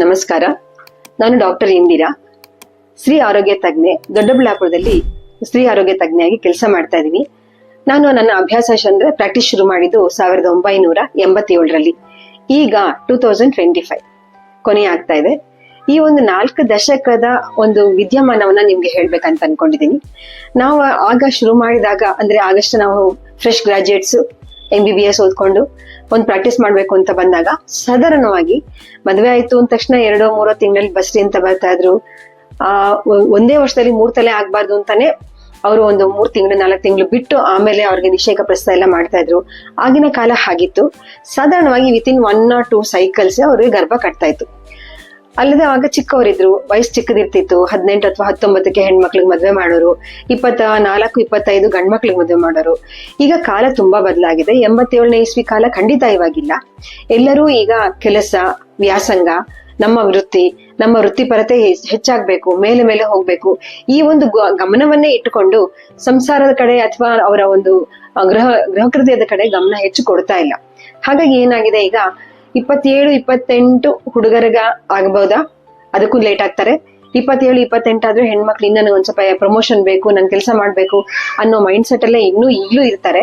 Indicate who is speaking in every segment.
Speaker 1: ನಮಸ್ಕಾರ. ನಾನು ಡಾಕ್ಟರ್ ಇಂದಿರಾ. ಸ್ತ್ರೀ ಆರೋಗ್ಯ ತಜ್ಞೆ, ದೊಡ್ಡಬಳ್ಳಾಪುರದಲ್ಲಿ ಸ್ತ್ರೀ ಆರೋಗ್ಯ ತಜ್ಞೆಯಾಗಿ ಕೆಲಸ ಮಾಡ್ತಾ ಇದ್ದೀನಿ. ನಾನು ನನ್ನ ಅಭ್ಯಾಸ ಅಂದ್ರೆ ಪ್ರಾಕ್ಟೀಸ್ ಶುರು ಮಾಡಿದ್ದು ಸಾವಿರದ ಒಂಬೈನೂರ ಎಂಬತ್ತೇಳರಲ್ಲಿ, ಈಗ ಟೂ ತೌಸಂಡ್ ಟ್ವೆಂಟಿ ಫೈವ್ ಕೊನೆ ಆಗ್ತಾ ಇದೆ. ಈ ಒಂದು ನಾಲ್ಕು ದಶಕದ ಒಂದು ವಿದ್ಯಮಾನವನ್ನ ನಿಮ್ಗೆ ಹೇಳ್ಬೇಕಂತ ಅನ್ಕೊಂಡಿದ್ದೀನಿ. ನಾವು ಆಗ ಶುರು ಮಾಡಿದಾಗ, ಅಂದ್ರೆ ಆಗಸ್ಟ್ ನಾವು fresh graduates M B B S ಓದ್ಕೊಂಡು ಒಂದು ಪ್ರಾಕ್ಟೀಸ್ ಮಾಡ್ಬೇಕು ಅಂತ ಬಂದಾಗ ಸಾಧಾರಣವಾಗಿ ಮದುವೆ ಆಯ್ತು ಅಂದ ತಕ್ಷಣ ಎರಡೋ ಮೂರೋ ತಿಂಗಳಲ್ಲಿ ಬಸ್ರಿ ಅಂತ ಬರ್ತಾ ಇದ್ರು. ಆ, ಒಂದೇ ವರ್ಷದಲ್ಲಿ ಮೂರ್ ತಲೆ ಆಗ್ಬಾರ್ದು ಅಂತಾನೆ ಅವರು ಒಂದು ಮೂರ್ ತಿಂಗಳು, ನಾಲ್ಕು ತಿಂಗಳು ಬಿಟ್ಟು ಆಮೇಲೆ ಅವ್ರಿಗೆ ನಿಷೇಕ ಪ್ರಸ್ತಾ ಎಲ್ಲ ಮಾಡ್ತಾ ಇದ್ರು. ಆಗಿನ ಕಾಲ ಹಾಗಿತ್ತು. ಸಾಧಾರಣವಾಗಿ within one or two cycles ಅವ್ರಿಗೆ ಗರ್ಭ ಕಟ್ತಾ ಇತ್ತು. ಅಲ್ಲದೆ ಆಗ ಚಿಕ್ಕವರಿದ್ರು, ವಯಸ್ಸು ಚಿಕ್ಕದಿರ್ತಿತ್ತು, ಹದಿನೆಂಟು ಅಥವಾ ಹತ್ತೊಂಬತ್ತಕ್ಕೆ ಹೆಣ್ಮಕ್ಳಿಗೆ ಮದ್ವೆ ಮಾಡೋರು, ಇಪ್ಪತ್ತ ನಾಲ್ಕು, ಇಪ್ಪತ್ತೈದು ಗಂಡ್ಮಕ್ಳಿಗೆ ಮದ್ವೆ ಮಾಡೋರು. ಈಗ ಕಾಲ ತುಂಬಾ ಬದಲಾಗಿದೆ. ಎಂಬತ್ತೇಳನೇ ಇಸ್ವಿ ಕಾಲ ಖಂಡಿತ ಇವಾಗಿಲ್ಲ ಎಲ್ಲರೂ ಈಗ ಕೆಲಸ, ವ್ಯಾಸಂಗ, ನಮ್ಮ ವೃತ್ತಿ, ನಮ್ಮ ವೃತ್ತಿಪರತೆ ಹೆಚ್ಚಾಗಬೇಕು, ಮೇಲೆ ಮೇಲೆ ಹೋಗ್ಬೇಕು. ಈ ಒಂದು ಗಮನವನ್ನೇ ಇಟ್ಟುಕೊಂಡು ಸಂಸಾರದ ಕಡೆ ಅಥವಾ ಅವರ ಒಂದು ಗೃಹ, ಗೃಹಕೃತ್ಯದ ಕಡೆ ಗಮನ ಹೆಚ್ಚು ಕೊಡ್ತಾ ಇಲ್ಲ. ಹಾಗಾಗಿ ಏನಾಗಿದೆ ಈಗ ಇಪ್ಪತ್ತೇಳು, ಇಪ್ಪತ್ತೆಂಟು ಹುಡುಗರಿಗ ಆಗಬಹುದಾ? ಅದಕ್ಕೂ ಲೇಟ್ ಆಗ್ತಾರೆ. ಇಪ್ಪತ್ತೇಳು, ಇಪ್ಪತ್ತೆಂಟಾದ್ರೆ ಹೆಣ್ಮಕ್ಳು ಇನ್ನ ನನಗೆ ಒಂದ್ ಸ್ವಲ್ಪ ಪ್ರಮೋಷನ್ ಬೇಕು ನನ್ ಕೆಲಸ ಮಾಡ್ಬೇಕು ಅನ್ನೋ ಮೈಂಡ್ ಸೆಟ್ ಅಲ್ಲೇ ಇನ್ನೂ ಈಗಲೂ ಇರ್ತಾರೆ.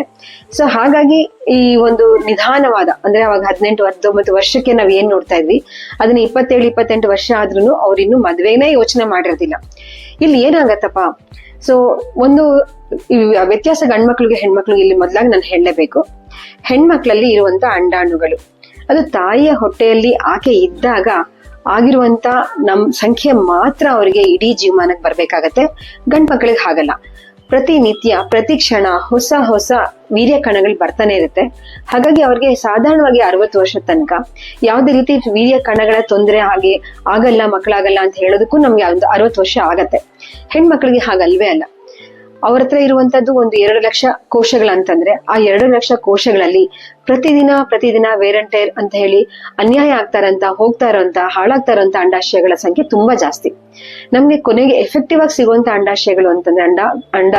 Speaker 1: ಸೊ ಹಾಗಾಗಿ ಈ ಒಂದು ನಿಧಾನವಾದ, ಅಂದ್ರೆ ಅವಾಗ ಹದಿನೆಂಟು, ಹತ್ತೊಂಬತ್ತು ವರ್ಷಕ್ಕೆ ನಾವ್ ಏನ್ ನೋಡ್ತಾ ಇದ್ವಿ, ಅದನ್ನ ಇಪ್ಪತ್ತೇಳು, ಇಪ್ಪತ್ತೆಂಟು ವರ್ಷ ಆದ್ರೂ ಅವ್ರು ಇನ್ನು ಮದ್ವೆನೇ ಯೋಚನೆ ಮಾಡಿರೋದಿಲ್ಲ. ಇಲ್ಲಿ ಏನಾಗತ್ತಪ್ಪ? ಸೊ ಒಂದು ವ್ಯತ್ಯಾಸ ಗಂಡ್ಮಕ್ಳಿಗೆ, ಹೆಣ್ಮಕ್ಳಿಗೆ ಇಲ್ಲಿ ಮೊದ್ಲಾಗಿ ನಾನು ಹೇಳಲೇಬೇಕು. ಹೆಣ್ಮಕ್ಳಲ್ಲಿ ಇರುವಂತ ಅಂಡಾಣುಗಳು. ಅದು ತಾಯಿಯ ಹೊಟ್ಟೆಯಲ್ಲಿ ಆಕೆ ಇದ್ದಾಗ ಆಗಿರುವಂತ ನಮ್ ಸಂಖ್ಯೆ ಮಾತ್ರ ಅವರಿಗೆ ಇಡೀ ಜೀವಮಾನಕ್ಕೆ ಬರ್ಬೇಕಾಗತ್ತೆ. ಗಂಡ್ ಮಕ್ಕಳಿಗೆ ಹಾಗಲ್ಲ. ಪ್ರತಿನಿತ್ಯ, ಪ್ರತಿ ಕ್ಷಣ ಹೊಸ ಹೊಸ ವೀರ್ಯ ಕಣಗಳು ಬರ್ತಾನೆ ಇರುತ್ತೆ. ಹಾಗಾಗಿ ಅವ್ರಿಗೆ ಸಾಧಾರಣವಾಗಿ ಅರವತ್ತು ವರ್ಷದ ತನಕ ಯಾವುದೇ ರೀತಿ ವೀರ್ಯ ಕಣಗಳ ತೊಂದರೆ ಹಾಗೆ ಆಗಲ್ಲ ಮಕ್ಕಳಾಗಲ್ಲ ಅಂತ ಹೇಳೋದಕ್ಕೂ ನಮ್ಗೆ ಒಂದು ಅರವತ್ತು ವರ್ಷ ಆಗತ್ತೆ. ಹೆಣ್ಮಕ್ಳಿಗೆ ಹಾಗಲ್ವೇ ಅಲ್ಲ. ಅವ್ರ ಹತ್ರ ಇರುವಂತದ್ದು ಒಂದು ಎರಡು ಲಕ್ಷ ಕೋಶಗಳಂತಂದ್ರೆ ಆ ಎರಡು ಲಕ್ಷ ಕೋಶಗಳಲ್ಲಿ ಪ್ರತಿದಿನ ಪ್ರತಿದಿನ ವೇರಂಟೇರ್ ಅಂತ ಹೇಳಿ ಅನ್ಯಾಯ ಆಗ್ತಾರಂತ, ಹೋಗ್ತಾ ಇರೋಂತ ಹಾಳಾಗ್ತಾ ಇರೋಂತ ಅಂಡಾಶಯಗಳ ಸಂಖ್ಯೆ ತುಂಬಾ ಜಾಸ್ತಿ. ನಮ್ಗೆ ಕೊನೆಗೆ ಎಫೆಕ್ಟಿವ್ ಆಗಿ ಸಿಗುವಂತ ಅಂಡಾಶಯಗಳು ಅಂತಂದ್ರೆ ಅಂಡ ಅಂಡ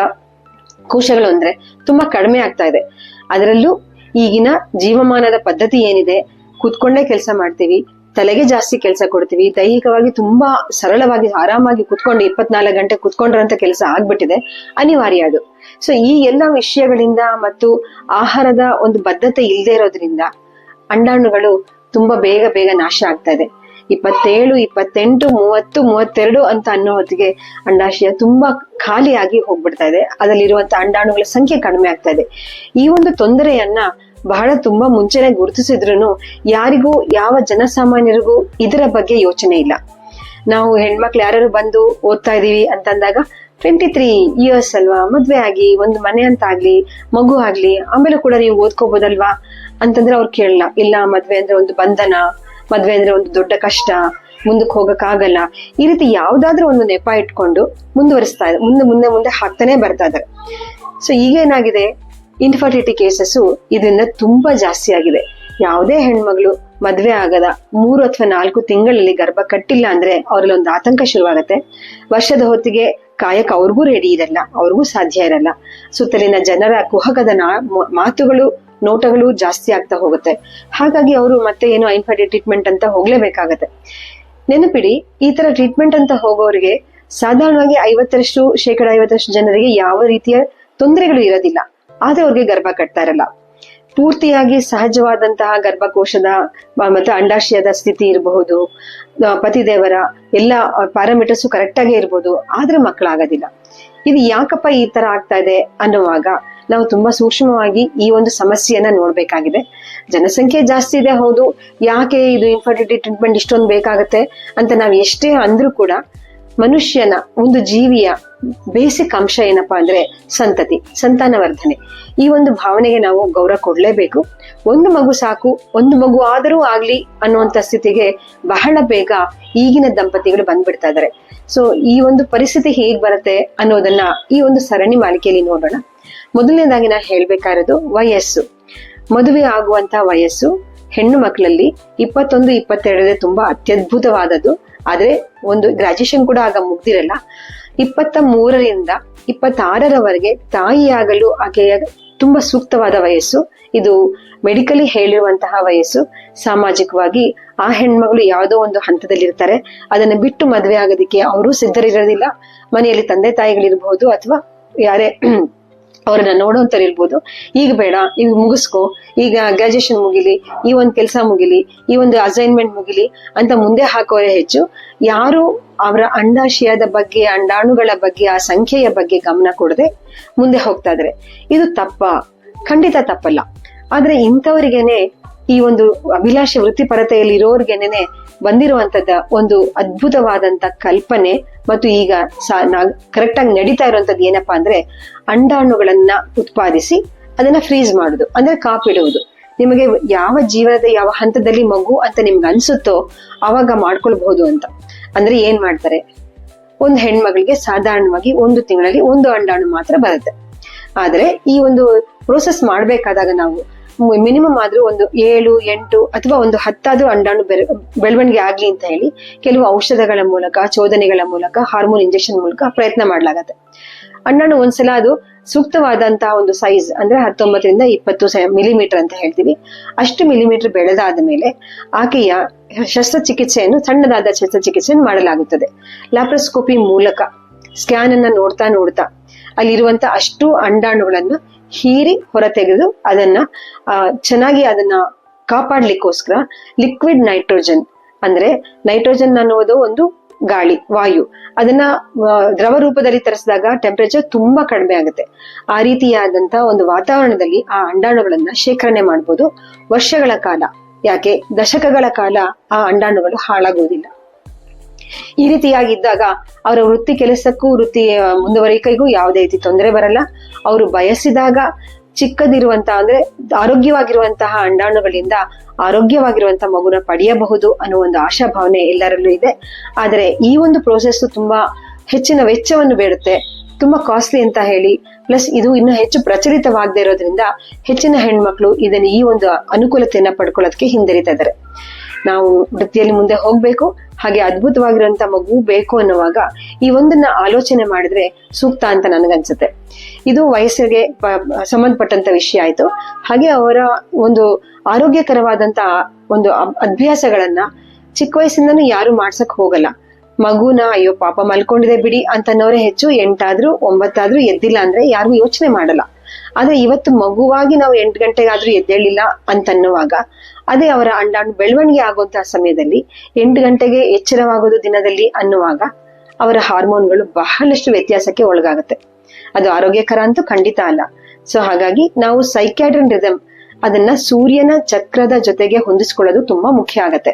Speaker 1: ಕೋಶಗಳು ಅಂದ್ರೆ ತುಂಬಾ ಕಡಿಮೆ ಆಗ್ತಾ ಇದೆ. ಅದರಲ್ಲೂ ಈಗಿನ ಜೀವಮಾನದ ಪದ್ಧತಿ ಏನಿದೆ, ಕೂತ್ಕೊಂಡೇ ಕೆಲಸ ಮಾಡ್ತೀವಿ ತಲೆಗೆ ಜಾಸ್ತಿ ಕೆಲಸ ಕೊಡ್ತೀವಿ. ದೈಹಿಕವಾಗಿ ತುಂಬಾ ಸರಳವಾಗಿ, ಆರಾಮಾಗಿ ಕುತ್ಕೊಂಡು ಇಪ್ಪತ್ನಾಲ್ಕು ಗಂಟೆ ಕುತ್ಕೊಂಡ್ರಂತ ಕೆಲಸ ಆಗ್ಬಿಟ್ಟಿದೆ. ಅನಿವಾರ್ಯ ಅದು. ಸೊ ಈ ಎಲ್ಲ ವಿಷಯಗಳಿಂದ ಮತ್ತು ಆಹಾರದ ಒಂದು ಬದ್ಧತೆ ಇಲ್ಲದೆ ಇರೋದ್ರಿಂದ ಅಂಡಾಣುಗಳು ತುಂಬಾ ಬೇಗ ಬೇಗ ನಾಶ ಆಗ್ತಾ ಇದೆ. ಇಪ್ಪತ್ತೇಳು, ಇಪ್ಪತ್ತೆಂಟು, ಮೂವತ್ತು, ಮೂವತ್ತೆರಡು ಅಂತ ಅನ್ನೋ ಹೊತ್ತಿಗೆ ಅಂಡಾಶಯ ತುಂಬಾ ಖಾಲಿಯಾಗಿ ಹೋಗ್ಬಿಡ್ತಾ ಇದೆ. ಅದರಲ್ಲಿರುವಂತ ಅಂಡಾಣುಗಳ ಸಂಖ್ಯೆ ಕಡಿಮೆ ಆಗ್ತಾ ಇದೆ. ಈ ಒಂದು ತೊಂದರೆಯನ್ನ ಬಹಳ ತುಂಬಾ ಮುಂಚೆನೆ ಗುರುತಿಸಿದ್ರು ಯಾರಿಗೂ ಯಾವ ಜನಸಾಮಾನ್ಯರಿಗೂ ಇದರ ಬಗ್ಗೆ ಯೋಚನೆ ಇಲ್ಲ. ನಾವು ಹೆಣ್ಮಕ್ಳು ಯಾರು ಬಂದು ಓದ್ತಾ ಇದೀವಿ ಅಂತಂದಾಗ ಟ್ವೆಂಟಿ ತ್ರೀ ಇಯರ್ಸ್ ಅಲ್ವಾ, ಮದ್ವೆ ಆಗಿ, ಒಂದು ಮನೆ ಅಂತ ಆಗ್ಲಿ, ಮಗು ಆಗ್ಲಿ, ಆಮೇಲೆ ಕೂಡ ನೀವು ಓದ್ಕೋಬೋದಲ್ವಾ ಅಂತಂದ್ರೆ ಅವ್ರು ಕೇಳಲ್ಲ. ಇಲ್ಲ, ಮದ್ವೆ ಅಂದ್ರೆ ಒಂದು ಬಂಧನ, ಮದ್ವೆ ಅಂದ್ರೆ ಒಂದು ದೊಡ್ಡ ಕಷ್ಟ, ಮುಂದಕ್ಕೆ ಹೋಗಕ್ ಆಗಲ್ಲ. ಈ ರೀತಿ ಯಾವ್ದಾದ್ರೂ ಒಂದು ನೆಪ ಇಟ್ಕೊಂಡು ಮುಂದುವರಿಸ್ತಾ ಮುಂದೆ ಮುಂದೆ ಮುಂದೆ ಹಾಕ್ತಾನೆ ಬರ್ತಾ ಇದ್ದಾರೆ. ಸೊ ಈಗ ಏನಾಗಿದೆ? ಇನ್ಫರ್ಟಿಲಿಟಿ ಕೇಸಸ್ ಇದರಿಂದ ತುಂಬಾ ಜಾಸ್ತಿ ಆಗಿದೆ. ಯಾವುದೇ ಹೆಣ್ಮಗಳು ಮದ್ವೆ ಆಗದ ಮೂರು ಅಥವಾ ನಾಲ್ಕು ತಿಂಗಳಲ್ಲಿ ಗರ್ಭ ಕಟ್ಟಿಲ್ಲ ಅಂದ್ರೆ ಅವ್ರಲ್ಲಿ ಒಂದು ಆತಂಕ ಶುರುವಾಗತ್ತೆ. ವರ್ಷದ ಹೊತ್ತಿಗೆ ಕಾಯಕ ಅವ್ರಿಗೂ ರೆಡಿ ಇರಲ್ಲ, ಅವ್ರಿಗೂ ಸಾಧ್ಯ ಇರಲ್ಲ. ಸುತ್ತಲಿನ ಜನರ ಕುಹಕದ ಮಾತುಗಳು, ನೋಟಗಳು ಜಾಸ್ತಿ ಆಗ್ತಾ ಹೋಗುತ್ತೆ. ಹಾಗಾಗಿ ಅವರು ಮತ್ತೆ ಏನು ಇನ್ಫರ್ಟಿಲಿಟಿ ಟ್ರೀಟ್ಮೆಂಟ್ ಅಂತ ಹೋಗ್ಲೇಬೇಕಾಗತ್ತೆ. ನೆನಪಿಡಿ, ಈ ತರ ಟ್ರೀಟ್ಮೆಂಟ್ ಅಂತ ಹೋಗೋರಿಗೆ ಸಾಧಾರಣವಾಗಿ ಐವತ್ತರಷ್ಟು ಶೇಕಡ ಐವತ್ತರಷ್ಟು ಜನರಿಗೆ ಯಾವ ರೀತಿಯ ತೊಂದರೆಗಳು ಇರೋದಿಲ್ಲ. ಆದ್ರೆ ಅವ್ರಿಗೆ ಗರ್ಭ ಕಟ್ತಾ ಇರಲ್ಲ. ಪೂರ್ತಿಯಾಗಿ ಸಹಜವಾದಂತಹ ಗರ್ಭಕೋಶದ ಮತ್ತು ಅಂಡಾಶಯದ ಸ್ಥಿತಿ ಇರಬಹುದು ಪತಿದೇವರ ಎಲ್ಲ ಪ್ಯಾರಾಮೀಟರ್ಸ್ ಕರೆಕ್ಟ್ ಆಗೇ ಇರ್ಬೋದು. ಆದ್ರೆ ಮಕ್ಕಳಾಗೋದಿಲ್ಲ. ಇದು ಯಾಕಪ್ಪ ಈ ತರ ಆಗ್ತಾ ಇದೆ ಅನ್ನುವಾಗ ನಾವು ತುಂಬಾ ಸೂಕ್ಷ್ಮವಾಗಿ ಈ ಒಂದು ಸಮಸ್ಯೆಯನ್ನ ನೋಡ್ಬೇಕಾಗಿದೆ. ಜನಸಂಖ್ಯೆ ಜಾಸ್ತಿ ಇದೆ, ಹೌದು. ಯಾಕೆ ಇದು ಇನ್ಫರ್ಟಿಲಿಟಿ ಟ್ರೀಟ್ಮೆಂಟ್ ಇಷ್ಟೊಂದು ಬೇಕಾಗತ್ತೆ ಅಂತ ನಾವು ಎಷ್ಟೇ ಅಂದ್ರೂ ಕೂಡ ಮನುಷ್ಯನ, ಒಂದು ಜೀವಿಯ ಬೇಸಿಕ್ ಅಂಶ ಏನಪ್ಪಾ ಅಂದ್ರೆ ಸಂತತಿ, ಸಂತಾನವರ್ಧನೆ. ಈ ಒಂದು ಭಾವನೆಗೆ ನಾವು ಗೌರವ ಕೊಡಲೇಬೇಕು. ಒಂದು ಮಗು ಸಾಕು, ಒಂದು ಮಗು ಆದರೂ ಆಗ್ಲಿ ಅನ್ನುವಂತ ಸ್ಥಿತಿಗೆ ಬಹಳ ಬೇಗ ಈಗಿನ ದಂಪತಿಗಳು ಬಂದ್ಬಿಡ್ತಾ ಇದಾರೆ. ಸೊ ಈ ಒಂದು ಪರಿಸ್ಥಿತಿ ಹೇಗ್ ಬರುತ್ತೆ ಅನ್ನೋದನ್ನ ಈ ಒಂದು ಸರಣಿ ಮಾಲಿಕೆಯಲ್ಲಿ ನೋಡೋಣ. ಮೊದಲನೇದಾಗಿ ನಾ ಹೇಳ್ಬೇಕಾಗಿರೋದು ವಯಸ್ಸು. ಮದುವೆ ಆಗುವಂತ ವಯಸ್ಸು ಹೆಣ್ಣು ಮಕ್ಕಳಲ್ಲಿ ಇಪ್ಪತ್ತೊಂದು ಇಪ್ಪತ್ತೆರಡನೇ ತುಂಬಾ ಅತ್ಯದ್ಭುತವಾದದ್ದು. ಆದ್ರೆ ಒಂದು ಗ್ರಾಜ್ಯುಯೇಷನ್ ಕೂಡ ಆಗ ಮುಗ್ದಿರಲ್ಲ. ಇಪ್ಪತ್ತ ಮೂರರಿಂದ ಇಪ್ಪತ್ತಾರರವರೆಗೆ ತಾಯಿಯಾಗಲು ಆಕೆಯ ತುಂಬಾ ಸೂಕ್ತವಾದ ವಯಸ್ಸು. ಇದು ಮೆಡಿಕಲಿ ಹೇಳಿರುವಂತಹ ವಯಸ್ಸು. ಸಾಮಾಜಿಕವಾಗಿ ಆ ಹೆಣ್ಮಗಳು ಯಾವುದೋ ಒಂದು ಹಂತದಲ್ಲಿ ಇರ್ತಾರೆ ಅದನ್ನ ಬಿಟ್ಟು ಮದುವೆ ಆಗೋದಕ್ಕೆ ಅವರು ಸಿದ್ಧರಿರೋದಿಲ್ಲ. ಮನೆಯಲ್ಲಿ ತಂದೆ ತಾಯಿಗಳಿರ್ಬಹುದು ಅಥವಾ ಯಾರೇ ಅವ್ರನ್ನ ನೋಡೋಂಥವ್ರು ಇರ್ಬೋದು ಈಗ ಬೇಡ, ಈಗ ಮುಗಿಸ್ಕೋ, ಈಗ ಗ್ರಾಜುಯೇಷನ್ ಮುಗಿಲಿ, ಈ ಒಂದು ಕೆಲಸ ಮುಗಿಲಿ, ಈ ಒಂದು ಅಸೈನ್ಮೆಂಟ್ ಮುಗಿಲಿ ಅಂತ ಮುಂದೆ ಹಾಕೋರೆ ಹೆಚ್ಚು. ಯಾರು ಅವರ ಅಂಡಾಶಯದ ಬಗ್ಗೆ, ಅಂಡಾಣುಗಳ ಬಗ್ಗೆ, ಆ ಸಂಖ್ಯೆಯ ಬಗ್ಗೆ ಗಮನ ಕೊಡದೆ ಮುಂದೆ ಹೋಗ್ತಾ ಇದ್ರೆ. ಇದು ತಪ್ಪ, ಖಂಡಿತ ತಪ್ಪಲ್ಲ. ಆದ್ರೆ ಇಂಥವರಿಗೇನೆ ಈ ಒಂದು ಅಭಿಲಾಷೆ ವೃತ್ತಿಪರತೆಯಲ್ಲಿ ಇರೋರ್ಗೆನೆ ಬಂದಿರುವಂತದ ಒಂದು ಅದ್ಭುತವಾದಂತ ಕಲ್ಪನೆ ಮತ್ತು ಈಗ ಕರೆಕ್ಟ್ ಆಗಿ ನಡೀತಾ ಇರುವಂತದ್ದು ಏನಪ್ಪಾ ಅಂದ್ರೆ ಅಂಡಾಣುಗಳನ್ನ ಉತ್ಪಾದಿಸಿ ಅದನ್ನ ಫ್ರೀಸ್ ಮಾಡುದು, ಅಂದ್ರೆ ಕಾಪಿಡುವುದು. ನಿಮಗೆ ಯಾವ ಜೀವನದ ಯಾವ ಹಂತದಲ್ಲಿ ಮಗು ಅಂತ ನಿಮ್ಗೆ ಅನ್ಸುತ್ತೋ ಅವಾಗ ಮಾಡ್ಕೊಳ್ಬಹುದು ಅಂತ. ಅಂದ್ರೆ ಏನ್ ಮಾಡ್ತಾರೆ? ಒಂದು ಹೆಣ್ಮಗಳಿಗೆ ಸಾಧಾರಣವಾಗಿ ಒಂದು ತಿಂಗಳಲ್ಲಿ ಒಂದು ಅಂಡಾಣು ಮಾತ್ರ ಬರುತ್ತೆ. ಆದ್ರೆ ಈ ಒಂದು ಪ್ರೋಸೆಸ್ ಮಾಡ್ಬೇಕಾದಾಗ ನಾವು ಮಿನಿಮಮ್ ಆದ್ರೂ ಒಂದು ಏಳು, ಎಂಟು ಅಥವಾ ಒಂದು ಹತ್ತಾದ್ರೂ ಅಂಡಾಣು ಬೆಳವಣಿಗೆ ಆಗ್ಲಿ ಅಂತ ಹೇಳಿ ಕೆಲವು ಔಷಧಗಳ ಮೂಲಕ, ಚೋದನೆಗಳ ಮೂಲಕ ಹಾರ್ಮೋನ್ ಇಂಜೆಕ್ಷನ್ ಮೂಲಕ ಪ್ರಯತ್ನ ಮಾಡಲಾಗತ್ತೆ. ಅಂಡಾಣು ಒಂದ್ಸಲ ಅದು ಸೂಕ್ತವಾದಂತಹ ಒಂದು ಸೈಜ್ ಅಂದ್ರೆ ಹತ್ತೊಂಬತ್ತರಿಂದ ಇಪ್ಪತ್ತು ಮಿಲಿಮೀಟರ್ ಅಂತ ಹೇಳ್ತೀವಿ. ಅಷ್ಟು ಮಿಲಿಮೀಟರ್ ಬೆಳೆದಾದ ಮೇಲೆ ಆಕೆಯ ಶಸ್ತ್ರಚಿಕಿತ್ಸೆಯನ್ನು, ಸಣ್ಣದಾದ ಶಸ್ತ್ರಚಿಕಿತ್ಸೆಯನ್ನು ಮಾಡಲಾಗುತ್ತದೆ. ಲ್ಯಾಪ್ರೋಸ್ಕೋಪಿ ಮೂಲಕ ಸ್ಕ್ಯಾನ್ ಅನ್ನ ನೋಡ್ತಾ ನೋಡ್ತಾ ಅಲ್ಲಿರುವಂತ ಅಷ್ಟು ಅಂಡಾಣುಗಳನ್ನ ಹೀರಿ ಹೊರತೆಗೆದು ಅದನ್ನ ಚೆನ್ನಾಗಿ ಅದನ್ನ ಕಾಪಾಡ್ಲಿಕ್ಕೋಸ್ಕರ ಲಿಕ್ವಿಡ್ ನೈಟ್ರೋಜನ್ ಅಂದ್ರೆ ನೈಟ್ರೋಜನ್ ಅನ್ನೋದು ಒಂದು ಗಾಳಿ, ವಾಯು. ಅದನ್ನ ದ್ರವ ರೂಪದಲ್ಲಿ ತರಿಸಿದಾಗ ಟೆಂಪರೇಚರ್ ತುಂಬಾ ಕಡಿಮೆ ಆಗುತ್ತೆ. ಆ ರೀತಿಯಾದಂತ ಒಂದು ವಾತಾವರಣದಲ್ಲಿ ಆ ಅಂಡಾಣುಗಳನ್ನ ಶೇಖರಣೆ ಮಾಡಬಹುದು ವರ್ಷಗಳ ಕಾಲ, ಯಾಕೆ ದಶಕಗಳ ಕಾಲ ಆ ಅಂಡಾಣುಗಳು ಹಾಳಾಗುವುದಿಲ್ಲ ಈ ರೀತಿಯಾಗಿದ್ದಾಗ ಅವರ ವೃತ್ತಿ ಕೆಲಸಕ್ಕೂ ವೃತ್ತಿ ಮುಂದುವರಿಕೆಗೂ ಯಾವುದೇ ರೀತಿ ತೊಂದರೆ ಬರಲ್ಲ. ಅವರು ಬಯಸಿದಾಗ ಚಿಕ್ಕದಿರುವಂತಹ ಅಂದ್ರೆ ಆರೋಗ್ಯವಾಗಿರುವಂತಹ ಅಂಡಾಣುಗಳಿಂದ ಆರೋಗ್ಯವಾಗಿರುವಂತಹ ಮಗುನ ಪಡೆಯಬಹುದು ಅನ್ನೋ ಒಂದು ಆಶಾಭಾವನೆ ಎಲ್ಲರಲ್ಲೂ ಇದೆ. ಆದರೆ ಈ ಒಂದು ಪ್ರೋಸೆಸ್ ತುಂಬಾ ಹೆಚ್ಚಿನ ವೆಚ್ಚವನ್ನು ಬೇಡುತ್ತೆ. ತುಂಬಾ ಕಾಸ್ಟ್ಲಿ ಅಂತ ಹೇಳಿ. ಪ್ಲಸ್ ಇದು ಇನ್ನೂ ಹೆಚ್ಚು ಪ್ರಚಲಿತವಾಗದೇ ಇರೋದ್ರಿಂದ ಹೆಚ್ಚಿನ ಹೆಣ್ಮಕ್ಳು ಇದನ್ನ ಈ ಒಂದು ಅನುಕೂಲತೆಯನ್ನ ಪಡ್ಕೊಳ್ಳೋದಕ್ಕೆ ಹಿಂದರಿತಾ ಇದ್ದಾರೆ. ನಾವು ವೃತ್ತಿಯಲ್ಲಿ ಮುಂದೆ ಹೋಗ್ಬೇಕು. ಹಾಗೆ ಅದ್ಭುತವಾಗಿರುವಂತ ಮಗು ಬೇಕು ಅನ್ನುವಾಗ ಈ ಒಂದನ್ನ ಆಲೋಚನೆ ಮಾಡಿದ್ರೆ ಸೂಕ್ತ ಅಂತ ನನಗನ್ಸುತ್ತೆ. ಇದು ವಯಸ್ಸಿಗೆ ಸಂಬಂಧಪಟ್ಟಂತ ವಿಷಯ ಆಯ್ತು. ಹಾಗೆ ಅವರ ಒಂದು ಆರೋಗ್ಯಕರವಾದಂತ ಒಂದು ಅಭ್ಯಾಸಗಳನ್ನ ಚಿಕ್ಕ ವಯಸ್ಸಿಂದನೂ ಯಾರು ಮಾಡ್ಸಕ್ ಹೋಗಲ್ಲ. ಮಗುನ ಅಯ್ಯೋ ಪಾಪ ಮಲ್ಕೊಂಡಿದೆ ಬಿಡಿ ಅಂತನೋರೆ ಹೆಚ್ಚು ಎಂಟಾದ್ರೂ ಒಂಬತ್ತಾದ್ರೂ ಎದ್ದಿಲ್ಲ ಅಂದ್ರೆ ಯಾರಿಗೂ ಯೋಚನೆ ಮಾಡಲ್ಲ. ಆದ್ರೆ ಇವತ್ತು ಮಗುವಾಗಿ ನಾವು ಎಂಟು ಗಂಟೆಗಾದ್ರೂ ಎದ್ದೇಳಿಲ್ಲ ಅಂತನ್ನುವಾಗ, ಅದೇ ಅವರ ಅಂಡಾಣು ಬೆಳವಣಿಗೆ ಆಗುವಂತಹ ಸಮಯದಲ್ಲಿ ಎಂಟು ಗಂಟೆಗೆ ಎಚ್ಚರವಾಗೋದು ದಿನದಲ್ಲಿ ಅನ್ನುವಾಗ ಅವರ ಹಾರ್ಮೋನ್ಗಳು ಬಹಳಷ್ಟು ವ್ಯತ್ಯಾಸಕ್ಕೆ ಒಳಗಾಗುತ್ತೆ. ಅದು ಆರೋಗ್ಯಕರ ಅಂತೂ ಖಂಡಿತ ಅಲ್ಲ. ಸೊ ಹಾಗಾಗಿ ನಾವು ಸೈಕ್ಯಾಡ್ರನ್ ರಿದಮ್ ಅದನ್ನ ಸೂರ್ಯನ ಚಕ್ರದ ಜೊತೆಗೆ ಹೊಂದಿಸ್ಕೊಳ್ಳೋದು ತುಂಬಾ ಮುಖ್ಯ ಆಗತ್ತೆ.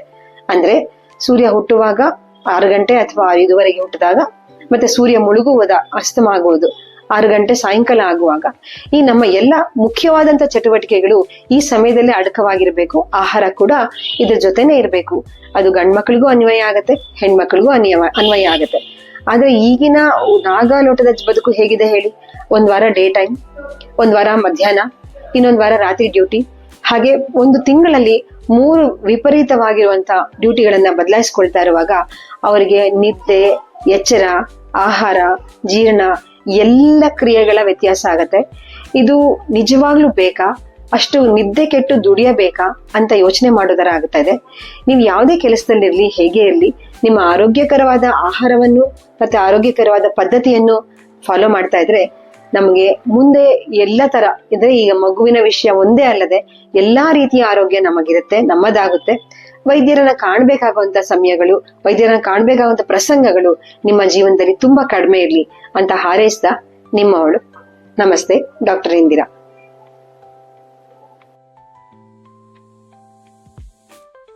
Speaker 1: ಅಂದ್ರೆ ಸೂರ್ಯ ಹುಟ್ಟುವಾಗ ಆರು ಗಂಟೆ ಅಥವಾ ಐದುವರೆಗೆ ಹುಟ್ಟಿದಾಗ ಮತ್ತೆ ಸೂರ್ಯ ಮುಳುಗುವುದ ಅಸ್ತಮ ಆಗುವುದು. ಆರು ಗಂಟೆ ಸಾಯಂಕಾಲ ಆಗುವಾಗ ಈ ನಮ್ಮ ಎಲ್ಲ ಮುಖ್ಯವಾದಂತ ಚಟುವಟಿಕೆಗಳು ಈ ಸಮಯದಲ್ಲಿ ಅಡಕವಾಗಿರ್ಬೇಕು. ಆಹಾರ ಕೂಡ ಇದ್ರ ಜೊತೆನೆ ಇರಬೇಕು. ಅದು ಗಂಡ್ಮಕ್ಳಿಗೂ ಅನ್ವಯ ಆಗತ್ತೆ ಹೆಣ್ಮಕ್ಳಿಗೂ ಅನ್ವಯ ಅನ್ವಯ ಆಗತ್ತೆ. ಆದ್ರೆ ಈಗಿನ ನಾಗಾಲೋಟದ ಬದುಕು ಹೇಗಿದೆ ಹೇಳಿ? ಒಂದ್ ವಾರ ಡೇ ಟೈಮ್, ಒಂದ್ ವಾರ ಮಧ್ಯಾಹ್ನ, ಇನ್ನೊಂದ್ ವಾರ ರಾತ್ರಿ ಡ್ಯೂಟಿ. ಹಾಗೆ ಒಂದು ತಿಂಗಳಲ್ಲಿ ಮೂರು ವಿಪರೀತವಾಗಿರುವಂತ ಡ್ಯೂಟಿಗಳನ್ನ ಬದಲಾಯಿಸ್ಕೊಳ್ತಾ ಇರುವಾಗ ಅವರಿಗೆ ನಿದ್ದೆ, ಎಚ್ಚರ, ಆಹಾರ, ಜೀರ್ಣ ಎಲ್ಲ ಕ್ರಿಯೆಗಳ ವ್ಯತ್ಯಾಸ ಆಗತ್ತೆ. ಇದು ನಿಜವಾಗ್ಲೂ ಬೇಕಾ? ಅಷ್ಟು ನಿದ್ದೆ ಕೆಟ್ಟು ದುಡಿಯಬೇಕಾ? ಅಂತ ಯೋಚನೆ ಮಾಡೋದರ ಆಗ್ತಾ ಇದೆ. ನೀವು ಯಾವುದೇ ಕೆಲಸದಲ್ಲಿರಲಿ, ಹೇಗೆ ಇರ್ಲಿ, ನಿಮ್ಮ ಆರೋಗ್ಯಕರವಾದ ಆಹಾರವನ್ನು ಮತ್ತೆ ಆರೋಗ್ಯಕರವಾದ ಪದ್ಧತಿಯನ್ನು ಫಾಲೋ ಮಾಡ್ತಾ ಇದ್ರೆ ನಮಗೆ ಮುಂದೆ ಎಲ್ಲ ತರ, ಇದ್ರೆ ಈಗ ಮಗುವಿನ ವಿಷಯ ಒಂದೇ ಅಲ್ಲದೆ ಎಲ್ಲಾ ರೀತಿಯ ಆರೋಗ್ಯ ನಮಗಿರುತ್ತೆ, ನಮ್ಮದಾಗುತ್ತೆ. ವೈದ್ಯರನ್ನ ಕಾಣ್ಬೇಕಾಗುವಂತ ಸಮಯಗಳು, ವೈದ್ಯರನ್ನ ಕಾಣ್ಬೇಕಾಗುವಂತ ಪ್ರಸಂಗಗಳು ನಿಮ್ಮ ಜೀವನದಲ್ಲಿ ತುಂಬಾ ಕಡಿಮೆ ಇರ್ಲಿ ಅಂತ ಹಾರೈಸ್ತಾ ನಿಮ್ಮವಳು. ನಮಸ್ತೆ, ಡಾಕ್ಟರ್ ಇಂದಿರಾ.